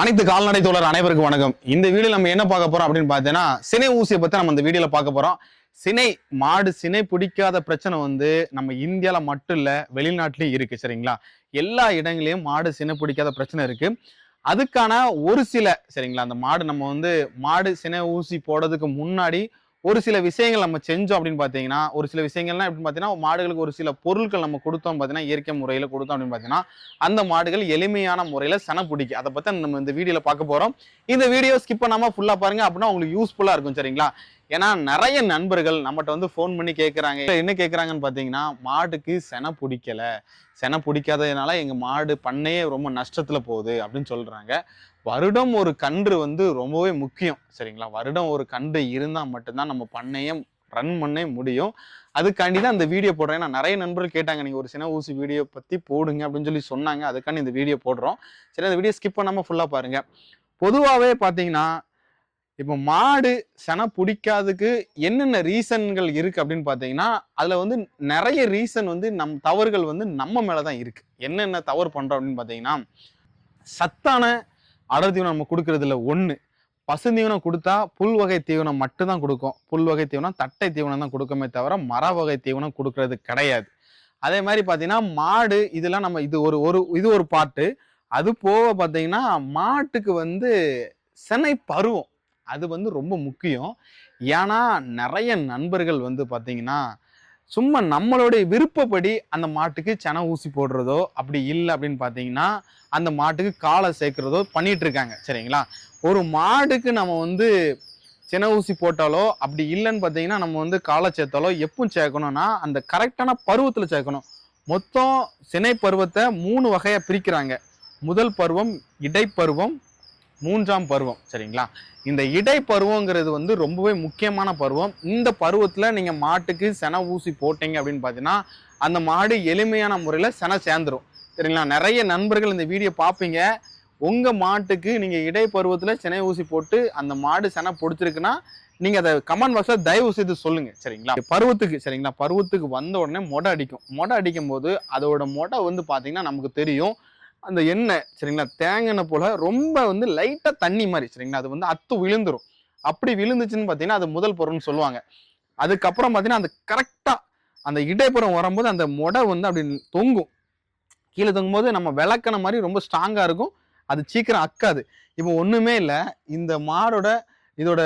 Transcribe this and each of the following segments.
அனைத்து கால்நடை தோழர் அனைவருக்கும் வணக்கம். இந்த வீடியோ நம்ம என்ன பார்க்க போறோம் அப்படின்னு பார்த்தீங்கன்னா சினை ஊசியை பத்தி நம்ம இந்த வீடியோல பார்க்க போறோம். சினை மாடு சினை பிடிக்காத பிரச்சனை வந்து நம்ம இந்தியாவில் மட்டும் இல்லை வெளிநாட்டிலையும் இருக்கு சரிங்களா? எல்லா இடங்களையும் மாடு சினை பிடிக்காத பிரச்சனை இருக்கு. அதுக்கான ஒரு சில சரிங்களா? அந்த மாடு நம்ம வந்து மாடு சினை ஊசி போடுறதுக்கு முன்னாடி ஒரு சில விஷயங்கள் நம்ம செஞ்சோம் அப்படின்னு பார்த்தீங்கன்னா ஒரு சில விஷயங்கள்லாம் எப்படின்னு பார்த்தீங்கன்னா மாடுகளுக்கு ஒரு சில பொருட்கள் நம்ம கொடுத்தோம் பார்த்தீங்கன்னா இயற்கை முறையில் கொடுத்தோம் அப்படின்னு பார்த்தீங்கன்னா அந்த மாடுகள் எளிமையான முறையில் சன பிடிக்கும். அதை பற்றி நம்ம இந்த வீடியோவில் பார்க்க போகிறோம் இந்த வீடியோ ஸ்கிப் பண்ணாமல் ஃபுல்லாக பாருங்கள் அப்படின்னா உங்களுக்கு யூஸ்ஃபுல்லாக இருக்கும் சரிங்களா? ஏன்னா நிறைய நண்பர்கள் நம்மகிட்ட வந்து ஃபோன் பண்ணி கேட்குறாங்க என்ன கேட்குறாங்கன்னு பார்த்தீங்கன்னா மாட்டுக்கு செனை பிடிக்கல. செனை பிடிக்காததுனால எங்கள் மாடு பண்ணையே ரொம்ப நஷ்டத்தில் போகுது அப்படின்னு சொல்கிறாங்க வருடம் ஒரு கன்று வந்து ரொம்பவே முக்கியம் சரிங்களா? வருடம் ஒரு கன்று இருந்தால் மட்டும்தான் நம்ம பண்ணையே ரன் பண்ணே முடியும். அதுக்காண்டி தான் இந்த வீடியோ போடுறேன். ஏன்னா நிறைய நண்பர்கள் கேட்டாங்க நீங்கள் ஒரு சின்ன ஊசி வீடியோ பற்றி போடுங்க அப்படின்னு சொல்லி சொன்னாங்க. அதுக்காண்டி இந்த வீடியோ போடுறோம். சரி அந்த வீடியோ ஸ்கிப் பண்ணாமல் ஃபுல்லாக பாருங்கள் பொதுவாகவே பார்த்தீங்கன்னா இப்போ மாடு செனை பிடிக்காததுக்கு என்னென்ன ரீசன்கள் இருக்குது அப்படின்னு பார்த்தீங்கன்னா அதில் வந்து நிறைய ரீசன் வந்து நம் தவறுகள் வந்து நம்ம மேலே தான் இருக்குது என்னென்ன தவறு பண்ணுறோம் அப்படின்னு பார்த்தீங்கன்னா சத்தான அடர் தீவனம் நம்ம கொடுக்கறதுல ஒன்று பசுந்தீவனம் கொடுத்தா புல் வகை தீவனம் மட்டும்தான் கொடுக்கும். புல் வகை தீவனம் தட்டை தீவனம் தான் கொடுக்குமே தவிர மர வகை தீவனம் கொடுக்கறது கிடையாது. அதே மாதிரி பார்த்தீங்கன்னா மாடு இதெல்லாம் நம்ம இது ஒரு ஒரு இது ஒரு பாட்டு. அது போக பார்த்தீங்கன்னா மாட்டுக்கு வந்து செனை பருவம். அது வந்து ரொம்ப முக்கியம். ஏன்னா நிறைய நண்பர்கள் வந்து பார்த்தீங்கன்னா சும்மா நம்மளுடைய விருப்பப்படி அந்த மாட்டுக்கு செனை ஊசி போடுறதோ அப்படி இல்லை அப்படின்னு பார்த்தீங்கன்னா அந்த மாட்டுக்கு காலை சேர்க்குறதோ பண்ணிட்டு இருக்காங்க. சரிங்களா? ஒரு மாடுக்கு நம்ம வந்து சின ஊசி போட்டாலோ அப்படி இல்லைன்னு பார்த்தீங்கன்னா நம்ம வந்து காலை சேர்த்தாலோ எப்பவும் சேர்க்கணும்னா அந்த கரெக்டான பருவத்தில் சேர்க்கணும். மொத்தம் சினை பருவத்தை மூணு வகையாக பிரிக்கிறாங்க. முதல் பருவம் இடைப்பருவம் மூன்றாம் பருவம் சரிங்களா? இந்த இடைப்பருவங்கிறது வந்து ரொம்பவே முக்கியமான பருவம். இந்த பருவத்தில் நீங்கள் மாட்டுக்கு சென ஊசி போட்டீங்க அப்படின்னு பார்த்தீங்கன்னா அந்த மாடு எளிமையான முறையில் செனை சேர்ந்துரும். சரிங்களா? நிறைய நண்பர்கள் இந்த வீடியோ பார்ப்பீங்க உங்கள் மாட்டுக்கு நீங்கள் இடைப்பருவத்தில் செனை ஊசி போட்டு அந்த மாடு செனை பிடிச்சிருக்குன்னா நீங்கள் அதை கமெண்ட் பாக்ஸில் தயவு செய்து சொல்லுங்கள் சரிங்களா? பருவத்துக்கு சரிங்களா? பருவத்துக்கு வந்த உடனே மொடை அடிக்கும். மொடை அடிக்கும் போது அதோட மொடை வந்து பார்த்தீங்கன்னா நமக்கு தெரியும். அந்த எண்ணெய் சரிங்களா? தேங்காய் எண்ணெய் போல ரொம்ப வந்து லைட்டாக தண்ணி மாதிரி சரிங்களா? அது வந்து அத்து விழுந்துடும் அப்படி விழுந்துச்சுன்னு பார்த்தீங்கன்னா அது முதல் பொருள்னு சொல்லுவாங்க. அதுக்கப்புறம் பார்த்தீங்கன்னா அந்த கரெக்டாக அந்த இடைப்புறம் வரும்போது அந்த மொடை வந்து அப்படி தொங்கும். கீழே தொங்கும்போது நம்ம விளக்கின மாதிரி ரொம்ப ஸ்ட்ராங்காக இருக்கும். அது சீக்கிரம் அக்காது. இப்போ ஒன்றுமே இல்லை. இந்த மாடோட இதோட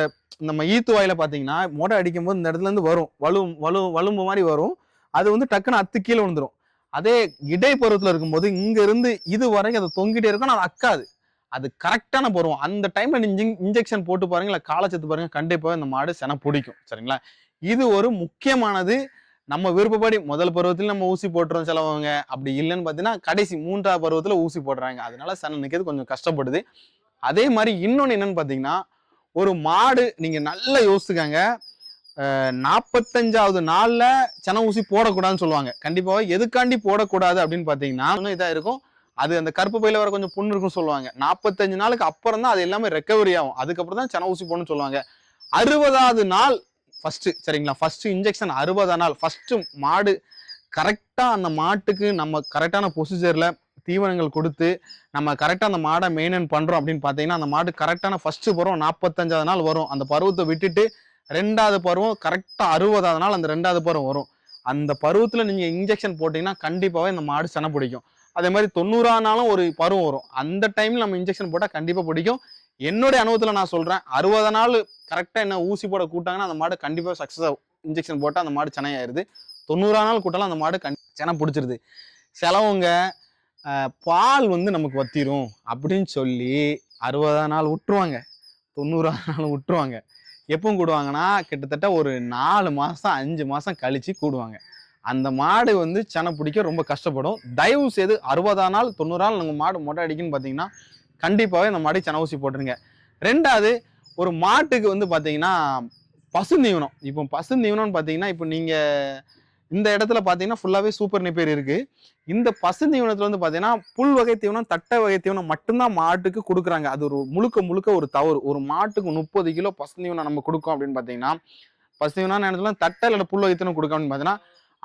நம்ம ஈத்து வாயில பார்த்தீங்கன்னா மொடை அடிக்கும் போது இந்த இடத்துல இருந்து வரும். வலு வலு வலும்பு மாதிரி வரும். அது வந்து டக்குன்னு அத்து கீழே விழுந்துடும் அதே இடைப்பருவத்தில் இருக்கும்போது இங்கேருந்து இது வரைக்கும் அது தொங்கிட்டே இருக்கும் அது அக்காது. அது கரெக்டான பருவம். அந்த டைம்ல நீங்க இன்ஜெக்ஷன் போட்டு பாருங்க இல்லை காலச்சத்து பாருங்க கண்டிப்பாக இந்த மாடு சென பிடிக்கும் சரிங்களா? இது ஒரு முக்கியமானது. நம்ம விருப்பப்படி முதல் பருவத்தில் நம்ம ஊசி போட்டுறோம் செலவங்க. அப்படி இல்லைன்னு பார்த்தீங்கன்னா கடைசி மூன்றாவது பருவத்தில் ஊசி போடுறாங்க. அதனால சென நிற்கிறது கொஞ்சம் கஷ்டப்படுது. அதே மாதிரி இன்னொன்று என்னன்னு பார்த்தீங்கன்னா ஒரு மாடு நீங்கள் நல்லா யோசிச்சுக்காங்க. நாற்பத்தஞ்சாவது நாளில் சன ஊசி போடக்கூடாதுன்னு சொல்லுவாங்க. கண்டிப்பாக எதுக்காண்டி போடக்கூடாது அப்படின்னு பார்த்தீங்கன்னா இதாக இருக்கும். அது அந்த கருப்பு பையில வர கொஞ்சம் புண்ணு இருக்கும்னு சொல்லுவாங்க. நாற்பத்தஞ்சு நாளுக்கு அப்புறம் தான் அது எல்லாமே ரெக்கவரி ஆகும். அதுக்கப்புறம் தான் சன ஊசி போடணும்னு சொல்லுவாங்க. அறுபதாவது நாள் ஃபர்ஸ்ட் சரிங்களா? ஃபர்ஸ்ட் இன்ஜெக்ஷன் அறுபதாம் நாள். ஃபர்ஸ்ட் மாடு கரெக்டாக அந்த மாட்டுக்கு நம்ம கரெக்டான ப்ரொசீஜரில் தீவனங்கள் கொடுத்து நம்ம கரெக்டாக அந்த மாடை மெயின்டைன் பண்ணுறோம் அப்படின்னு பார்த்தீங்கன்னா அந்த மாடு கரெக்டான ஃபர்ஸ்ட் பருவம் நாற்பத்தஞ்சாவது நாள் வரும். அந்த பருவத்தை விட்டுட்டு ரெண்டாவது பருவம் கரெக்டாக அறுபதாவது நாள் அந்த ரெண்டாவது பருவம் வரும். அந்த பருவத்தில் நீங்கள் இன்ஜெக்ஷன் போட்டிங்கன்னா கண்டிப்பாகவே இந்த மாடு செனை பிடிக்கும். அதே மாதிரி தொண்ணூறாம் நாளும் ஒரு பருவம் வரும். அந்த டைமில் நம்ம இன்ஜெக்ஷன் போட்டால் கண்டிப்பாக பிடிக்கும். என்னுடைய அனுபவத்தில் நான் சொல்கிறேன் அறுபது நாள் கரெக்டாக என்ன ஊசி போட கூட்டாங்கன்னா அந்த மாடு கண்டிப்பாக சக்ஸஸாக இன்ஜெக்ஷன் போட்டால் அந்த மாடு சென்னையாயிருது தொண்ணூறா நாள் கூட்டாலும் அந்த மாடு கண் சென பிடிச்சிருது. சிலவங்க பால் வந்து நமக்கு வத்திரும் அப்படின்னு சொல்லி அறுபதாம் நாள் விட்டுருவாங்க. தொண்ணூறாம் நாள் விட்டுருவாங்க. எப்பவும் கூடுவாங்கன்னா கிட்டத்தட்ட ஒரு நாலு மாதம் அஞ்சு மாதம் கழித்து கூடுவாங்க. அந்த மாடு வந்து செனை பிடிக்க ரொம்ப கஷ்டப்படும். தயவு செய்து அறுபதா நாள் தொண்ணூறு நாள் நாங்கள் மாடு மொட்டை அடிக்குன்னு பார்த்தீங்கன்னா கண்டிப்பாகவே இந்த மாடு செனை ஊசி போட்டுருங்க. ரெண்டாவது ஒரு மாட்டுக்கு வந்து பார்த்தீங்கன்னா பசுந்தீவனம் இப்போ பசுந்தீவனம்னு பார்த்தீங்கன்னா இப்போ நீங்கள் இந்த இடத்துல பார்த்தீங்கன்னா ஃபுல்லாகவே சூப்பர் நிப்பேர் இருக்கு. இந்த பசு தீவனத்தில் வந்து பார்த்தீங்கன்னா புல் வகை தீவனம் தட்டை வகை தீவனம் மட்டும்தான் மாட்டுக்கு கொடுக்குறாங்க. அது ஒரு முழுக்க முழுக்க ஒரு தவறு. ஒரு மாட்டுக்கு முப்பது கிலோ பசுந்தீவனம் நம்ம கொடுக்கோம் அப்படின்னு பார்த்தீங்கன்னா பசு தீவனம் நேரத்தில் தட்டை இல்லை புல் வகை தீவனம் கொடுக்க அப்படின்னு பார்த்தீங்கன்னா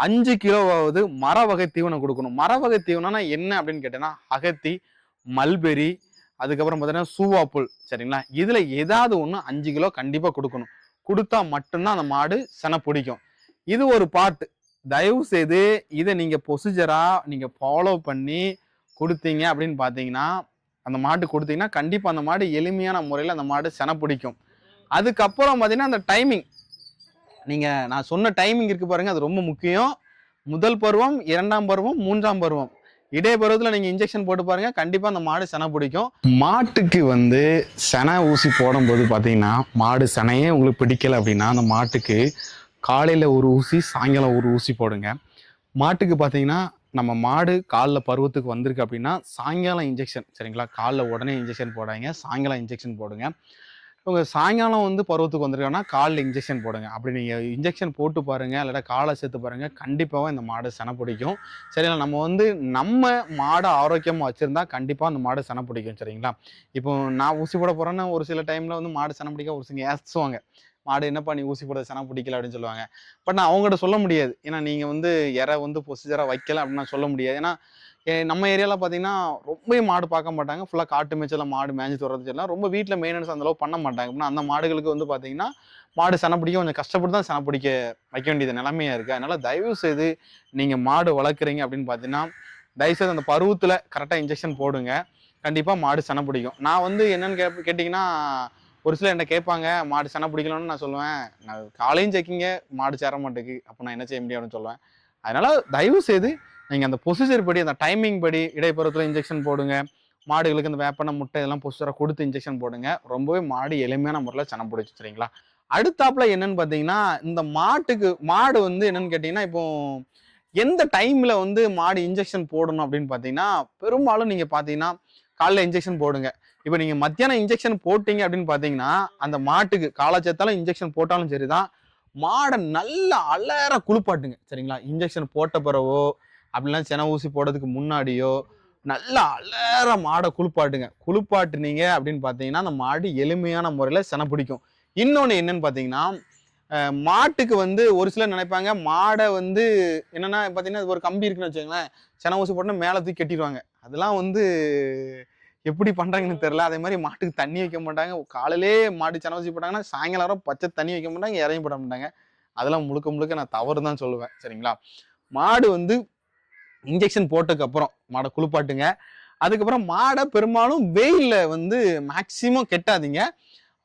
அஞ்சு கிலோவாவது மர வகை தீவனம் கொடுக்கணும். மர வகை தீவனம்னா என்ன அப்படின்னு கேட்டேன்னா அகத்தி மல்பெரி அதுக்கப்புறம் பார்த்தீங்கன்னா சூவாப்புல் சரிங்களா? இதில் ஏதாவது ஒன்று அஞ்சு கிலோ கண்டிப்பாக கொடுக்கணும். கொடுத்தா மட்டும்தான் அந்த மாடு சென பிடிக்கும். இது ஒரு பார்ட் தயவு செய்து இதை நீங்கள் ப்ரொசீஜராக நீங்கள் ஃபாலோ பண்ணி கொடுத்தீங்க அப்படின்னு பார்த்தீங்கன்னா அந்த மாட்டு கொடுத்தீங்கன்னா கண்டிப்பாக அந்த மாடு எளிமையான முறையில் அந்த மாடு செனை பிடிக்கும். அதுக்கப்புறம் பார்த்தீங்கன்னா அந்த டைமிங் நீங்கள் நான் சொன்ன டைமிங் இருக்குது பாருங்கள் அது ரொம்ப முக்கியம். முதல் பருவம் இரண்டாம் பருவம் மூன்றாம் பருவம். இடை பருவத்தில் நீங்கள் இன்ஜெக்ஷன் போட்டு பாருங்கள் கண்டிப்பாக அந்த மாடு செனை பிடிக்கும். மாட்டுக்கு வந்து செனை ஊசி போடும்போது பார்த்தீங்கன்னா மாடு செனையே உங்களுக்கு பிடிக்கல அப்படின்னா அந்த மாட்டுக்கு காலையில் ஒரு ஊசி சாயங்காலம் ஒரு ஊசி போடுங்க. மாட்டுக்கு பார்த்தீங்கன்னா நம்ம மாடு காலில் பருவத்துக்கு வந்திருக்கு அப்படின்னா சாயங்காலம் இன்ஜெக்ஷன் சரிங்களா? காலில் உடனே இன்ஜெக்ஷன் போடாதீங்க. சாயங்காலம் இன்ஜெக்ஷன் போடுங்க. இவங்க சாயங்காலம் வந்து பருவத்துக்கு வந்திருக்காங்கன்னா காலில் இன்ஜெக்ஷன் போடுங்க. அப்படி நீங்கள் இன்ஜெக்ஷன் போட்டு பாருங்கள் இல்லாட்டா காலை சேர்த்து பாருங்கள் கண்டிப்பாக இந்த மாடு சென பிடிக்கும். சரிங்களா? நம்ம வந்து நம்ம மாடை ஆரோக்கியமாக வச்சுருந்தா கண்டிப்பாக அந்த மாடு சென பிடிக்கும் சரிங்களா? இப்போ நான் ஊசி போட போகிறேன்னா ஒரு சில டைமில் வந்து மாடு சென பிடிக்க ஒரு சில ஏசுவாங்க மாடு என்னப்பா நீ ஊசி போட செனை பிடிக்கல அப்படின்னு சொல்லுவாங்க. பட் நான் அவங்ககிட்ட சொல்ல முடியாது. ஏன்னா நீங்கள் வந்து இறை வந்து ப்ரொசீஜராக வைக்கல அப்படின்னு நான் சொல்ல முடியாது. ஏன்னா ஏ- நம்ம ஏரியாவில் பார்த்தீங்கன்னா ரொம்ப மாடு பார்க்க மாட்டாங்க. ஃபுல்லாக காட்டு மேய்ச்சல மாடு மேய்ஞ்சி துறது எல்லாம் ரொம்ப வீட்டில் மெயின்டெனன்ஸ் அந்த அளவு பண்ண மாட்டாங்க. அப்படின்னா அந்த மாடுகளுக்கு வந்து பார்த்தீங்கன்னா மாடு செனை பிடிக்க கொஞ்சம் கஷ்டப்பட்டு தான் செனை பிடிக்க வைக்க வேண்டியது நிலைமையாக இருக்குது அதனால் தயவு செய்து நீங்கள் மாடு வளர்க்குறீங்க அப்படின்னு பார்த்தீங்கன்னா தயவுசெய்து அந்த பருவத்தில் கரெக்டாக இன்ஜெக்ஷன் போடுங்க. கண்டிப்பாக மாடு செனை பிடிக்கும். நான் வந்து என்னென்னு கே கேட்டிங்கன்னா ஒரு சிலர் என்ன கேட்பாங்க மாடு செனை பிடிக்கலன்னு நான் சொல்லுவேன். நான் காலையும் செக்கிங்க மாடு சேர மாட்டேக்கு. அப்போ நான் என்ன செய்ய முடியும்னு சொல்லுவேன். அதனால தயவு செய்து நீங்கள் அந்த ப்ரொசீஜர் படி அந்த டைமிங் படி இடைப்புறத்தில் இன்ஜெக்ஷன் போடுங்க. மாடுகளுக்கு இந்த வேப்பனை முட்டை இதெல்லாம் பொசிச்சராக கொடுத்து இன்ஜெக்ஷன் போடுங்க. ரொம்பவே மாடு எளிமையான முறையில் சனம் பிடிச்சி சரிங்களா அடுத்தாப்புல என்னன்னு பார்த்தீங்கன்னா இந்த மாட்டுக்கு மாடு வந்து என்னன்னு கேட்டிங்கன்னா இப்போ எந்த டைமில் வந்து மாடு இன்ஜெக்ஷன் போடணும் அப்படின்னு பார்த்தீங்கன்னா பெரும்பாலும் நீங்கள் பார்த்தீங்கன்னா காலைல இன்ஜெக்ஷன் போடுங்க. இப்போ நீங்கள் மத்தியானம் இன்ஜெக்ஷன் போட்டீங்க அப்படின்னு பார்த்தீங்கன்னா அந்த மாட்டுக்கு காலச்சத்தாலும் இன்ஜெக்ஷன் போட்டாலும் சரி தான் மாடை நல்லா அலற குளிப்பாட்டுங்க. சரிங்களா? இன்ஜெக்ஷன் போட்ட பிறவோ அப்படிலாம் சென ஊசி போடுறதுக்கு முன்னாடியோ நல்லா அலற மாடை குளிப்பாட்டுங்க. குளிப்பாட்டுனீங்க அப்படின்னு பார்த்தீங்கன்னா அந்த மாடு எளிமையான முறையில் செனை பிடிக்கும். இன்னொன்று என்னன்னு பார்த்தீங்கன்னா மாட்டுக்கு வந்து ஒரு சிலர் நினைப்பாங்க மாடை வந்து என்னன்னா பார்த்தீங்கன்னா ஒரு கம்பி இருக்குன்னு வச்சுக்கோங்களேன் சென ஊசி போட்டோன்னா மேலே தூக்கி கட்டிடுவாங்க. அதெல்லாம் வந்து எப்படி பண்றாங்கன்னு தெரியல. அதே மாதிரி மாட்டுக்கு தண்ணி வைக்க மாட்டாங்க. காலையிலே மாட்டு சென ஊசி போட்டாங்கன்னா சாயங்காலம் பச்சை தண்ணி வைக்க மாட்டாங்க இறங்கி போட மாட்டாங்க. அதெல்லாம் முழுக்க முழுக்க நான் தவறு தான் சொல்லுவேன். சரிங்களா? மாடு வந்து இன்ஜெக்ஷன் போட்டதுக்கப்புறம் மாடை குளிப்பாட்டுங்க. அதுக்கப்புறம் மாடை பெரும்பாலும் வெயிலில் வந்து மேக்சிமம் கெட்டாதீங்க.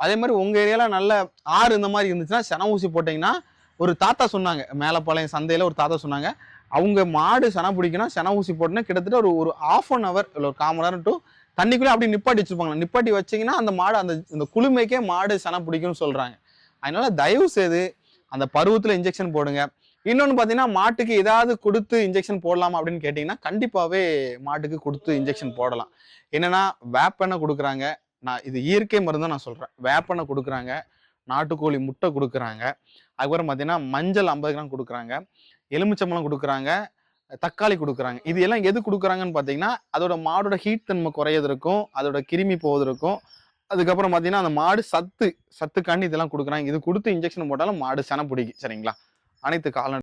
அதே மாதிரி உங்கள் ஏரியாவில் நல்ல ஆறு இந்த மாதிரி இருந்துச்சுன்னா சென ஊசி போட்டிங்கன்னா ஒரு தாத்தா சொன்னாங்க மேலப்பாளையம் சந்தையில் ஒரு தாத்தா சொன்னாங்க அவங்க மாடு சென பிடிக்கணும் சென ஊசி போட்டோன்னா கிட்டத்தட்ட ஒரு ஒரு ஆஃப் அன் ஹவர் இல்லை ஒரு கால் மணி நேரம் டு தண்ணிக்குள்ளே அப்படி நிப்பாட்டி வச்சுருப்பாங்க நிப்பாட்டி வச்சீங்கன்னா அந்த மாடு அந்த இந்த குளுமைக்கே மாடு சன பிடிக்கும்னு சொல்கிறாங்க அதனால தயவு செய்து அந்த பருவத்தில் இன்ஜெக்ஷன் போடுங்க. இன்னொன்று பார்த்தீங்கன்னா மாட்டுக்கு ஏதாவது கொடுத்து இன்ஜெக்ஷன் போடலாமா அப்படின்னு கேட்டிங்கன்னா கண்டிப்பாகவே மாட்டுக்கு கொடுத்து இன்ஜெக்ஷன் போடலாம். என்னென்னா வேப்பெண்ணை கொடுக்குறாங்க. நான் இது இயற்கை மருந்து நான் சொல்கிறேன் வேப்பெண்ணை கொடுக்குறாங்க. நாட்டுக்கோழி முட்டை கொடுக்குறாங்க. அதுக்கப்புறம் பார்த்தீங்கன்னா மஞ்சள் ஐம்பது கிராம் கொடுக்குறாங்க. எலுமிச்சம்பழம் கொடுக்குறாங்க. தக்காளி கொடுக்குறாங்க. இது எல்லாம் எது கொடுக்குறாங்கன்னு பார்த்தீங்கன்னா அதோட மாடோட ஹீட் தன்மை குறையதற்கும் அதோட கிருமி போவதற்கும் அதுக்கப்புறம் பார்த்தீங்கன்னா அந்த மாடு சத்து சத்துக்காண்டி இதெல்லாம் கொடுக்குறாங்க. இது கொடுத்து இன்ஜெக்ஷன் போட்டாலும் மாடு சென பிடிக்கும். சரிங்களா? அனைத்து கால்நடை